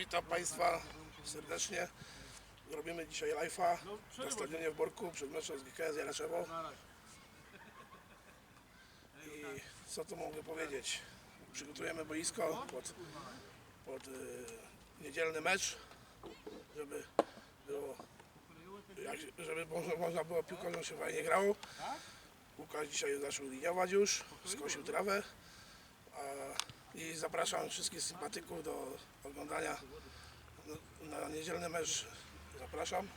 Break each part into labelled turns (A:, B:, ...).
A: Witam Państwa serdecznie. Robimy dzisiaj live'a na stadionie w Borku przed meczem z GKS Jaraczewo. I co tu mogę powiedzieć? Przygotujemy boisko pod, pod y, niedzielny mecz, żeby było jak, żeby można, można było piłkarzom się fajnie grało. Łukasz dzisiaj zaczął liniować już, skosił trawę. A, I zapraszam wszystkich sympatyków do oglądania na, niedzielny mecz. Zapraszam.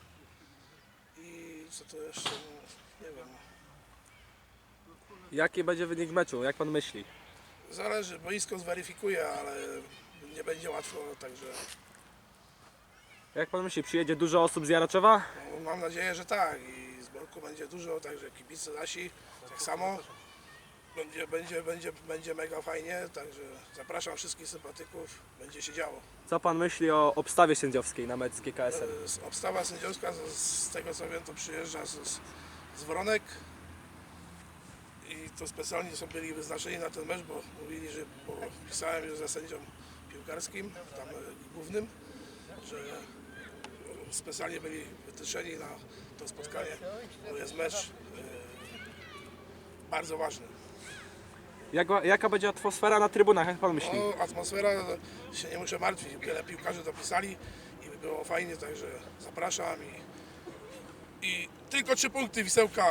A: I co to jeszcze? No, Nie wiem.
B: Jaki będzie wynik meczu? Jak pan myśli?
A: Zależy, boisko zweryfikuje, ale nie będzie łatwo, także
B: Jak pan myśli, przyjedzie dużo osób z Jaraczowa?
A: no, mam nadzieję, że tak. I z Borku będzie dużo, także kibice nasi tak samo. Będzie, będzie, będzie, będzie mega fajnie, także zapraszam wszystkich sympatyków, będzie się działo.
B: Co pan myśli o obstawie sędziowskiej na mecz z GKS-em?
A: Z- Obstawa sędziowska, z, z tego co wiem, to przyjeżdża z, z, z Wronek i to specjalnie są byli wyznaczeni na ten mecz, bo mówili, że bo pisałem już za sędzią piłkarskim, tam e, głównym, że specjalnie byli wytyczeni na to spotkanie, bo jest mecz e, bardzo ważny.
B: Jaka, jaka będzie atmosfera na trybunach, jak pan myśli?
A: No, atmosfera, się nie muszę martwić, wiele piłkarzy dopisali i by było fajnie, także zapraszam i, i tylko trzy punkty wisełka.